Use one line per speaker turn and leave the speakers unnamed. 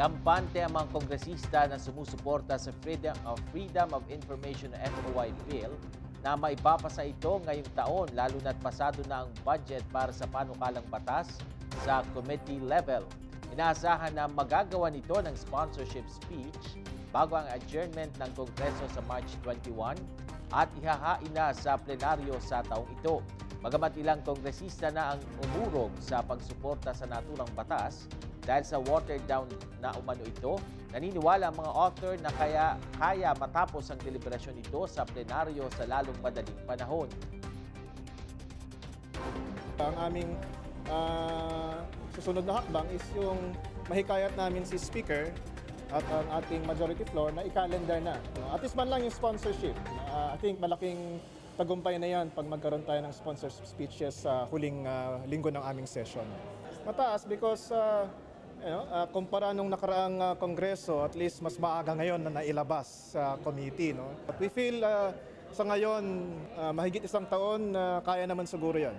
Kampante ang mga kongresista na sumusuporta sa Freedom of, Freedom of Information FOI Bill na maipapasa ito ngayong taon lalo na't pasado na ang budget para sa panukalang batas sa committee level. Inaasahan na magagawa nito ng sponsorship speech bago ang adjournment ng Kongreso sa March 21 at ihahain na sa plenaryo sa taong ito. Bagamat ilang kongresista na ang umurog sa pagsuporta sa naturang batas dahil sa watered down na umano ito, naniniwala ang mga author na kaya kaya matapos ang deliberasyon ito sa plenaryo sa lalong madaling panahon.
Ang aming ah, susunod na hakbang is yung mahikayat namin si Speaker at ang ating majority floor na i-calendar na. At least man lang yung sponsorship. Ah, I think malaking tagumpay na yan pag magkaroon tayo ng sponsor speeches sa huling ah, linggo ng aming session. Mataas because uh, know, ah, kumpara nung nakaraang ah, kongreso, at least mas maaga ngayon na nailabas sa committee. No? But we feel ah, sa ngayon, ah, mahigit isang taon, na kaya naman siguro yan.